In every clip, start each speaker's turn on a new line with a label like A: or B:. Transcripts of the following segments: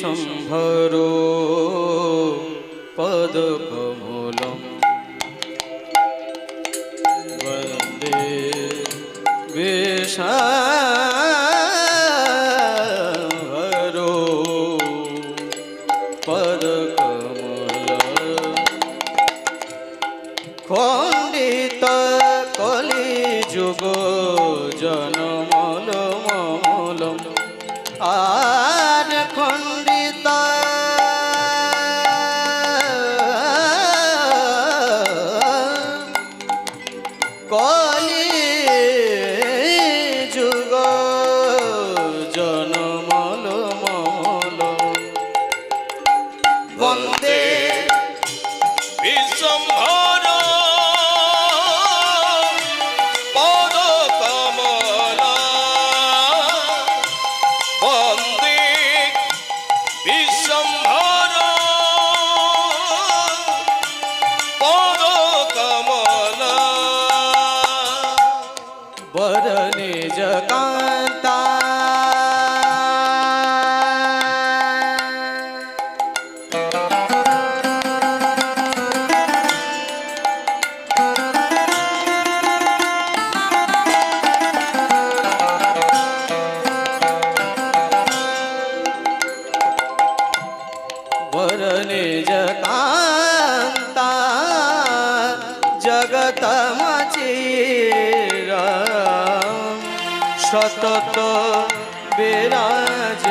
A: বিশ্বম্ভর বরণে জকান্তা জগত মাচিরা সতত বিরাজিত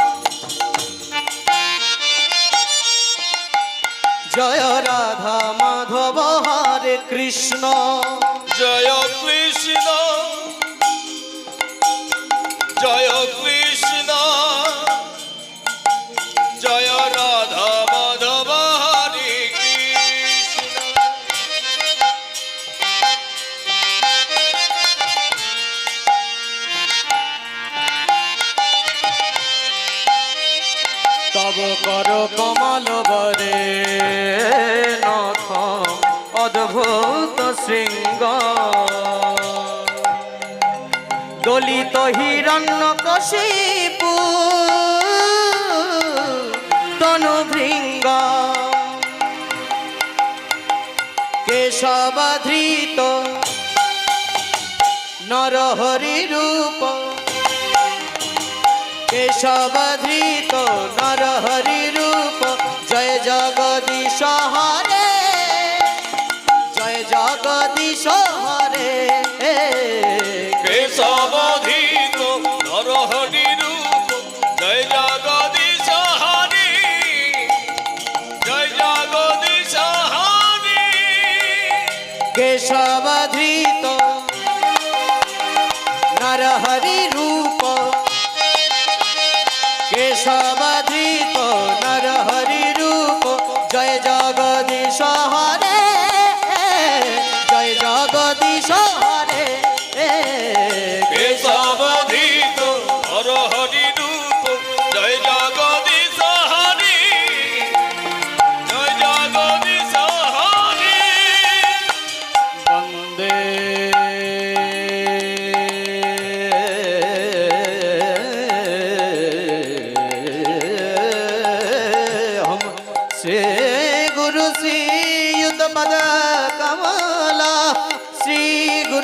A: জয় রাধা মাধব হরে কৃষ্ণ।
B: জয় কৃষ্ণ।
A: তব কর কমল বরে নখ অদ্ভুত শৃঙ্গ। দলিত হিরণ্য কশিপু তনু ভৃঙ্গ কেশবধৃত নরহরি রূপ কেশবধৃত নরহরি রূপ। জয় জগদীশ হরে। জয় জগদীশ হরে।
B: কেশবধীত
A: কেশবধৃত নরহরি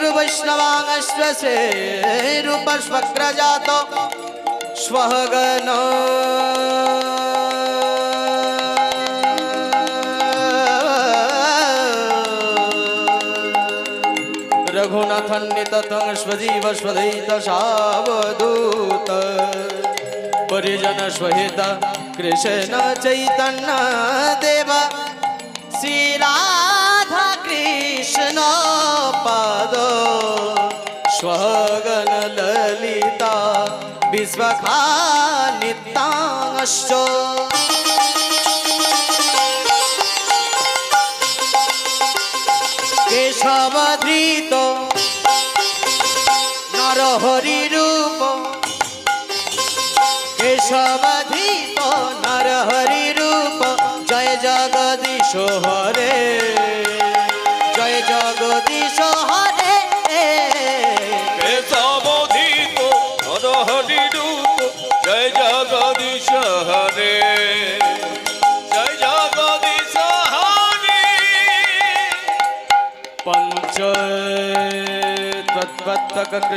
A: गुरुवैष्णवाङ्गश्वसेरुपश्वक्रजातो स्वगन रघुनाथन्नित स्वजीव स्वदयित सावधूत परिजन स्वहित कृष्ण चैतन्य देव श्रीरा स्वगन ललिता विश्वखा नितांश्च কেশবধৃত নরহরি রূপ কেশবধৃত নরহরি রূপ জয় জগদীশ হরে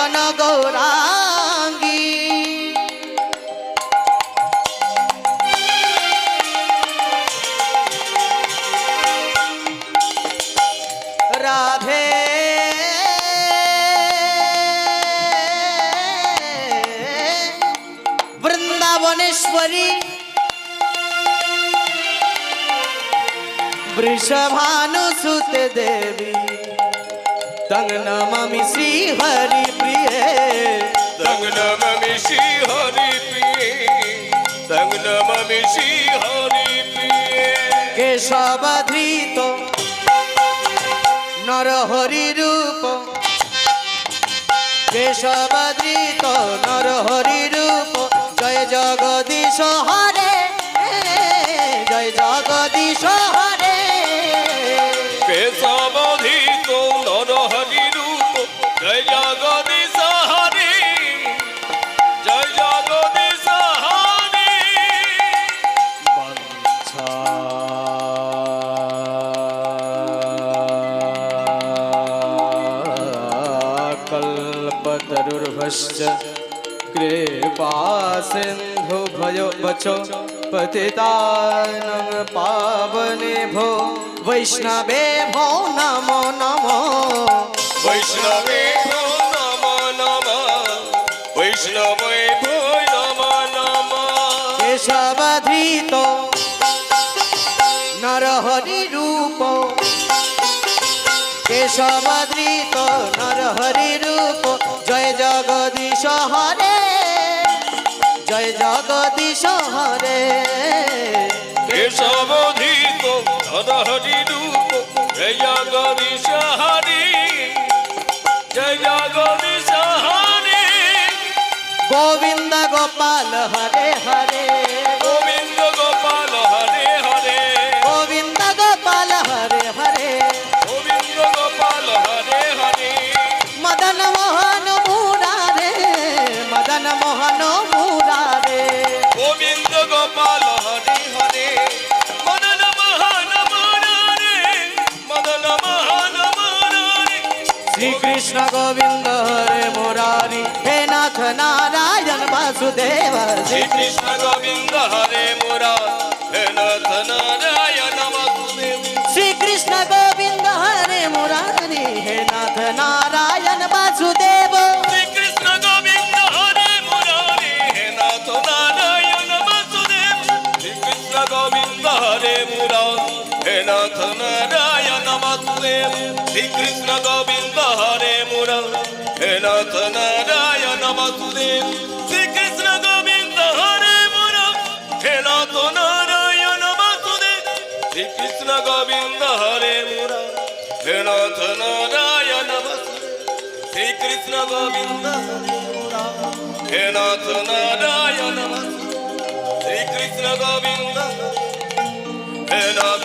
A: জনগৌরাঙ্গী রাধে। বৃন্দাবনেশ্বরী। বৃষভানুসুতে দেবী। তং নমামি শ্রী হরি প্রিয়ে
B: তং নমমি শ্রী হরি প্রিয়ে তং নমমি শ্রী হরি প্রিয়ে
A: কেশবধৃত নরহরি রূপ কেশবধৃত নরহরি রূপ জয় জগদীশ হরে জয় জগদীশ হরে तरुर्भश्च कृपा सिन्धु भयो वचो पतितानं पावने भो वैष्णवे भो नमो नमो
B: वैष्णवे भो नमो नमो वैष्णवे भो नमो नमो
A: केशवधीतो नरहरिरूपो केशवधीतो नरहरिरूप নরহরি রূপ জয় হরি জয় জগদীশ হরি গোবিন্দ গোপাল হরে হরে নারায়ণ বাসুদেব
B: শ্রী কৃষ্ণ গোবিন্দ হরে মুরা হে గోవింద హరే మురారి శ్రీనాథ నారాయణ శ్రీకృష్ణ గోవింద హరే మురారి శ్రీనాథ నారాయణ శ్రీకృష్ణ గోవింద హరే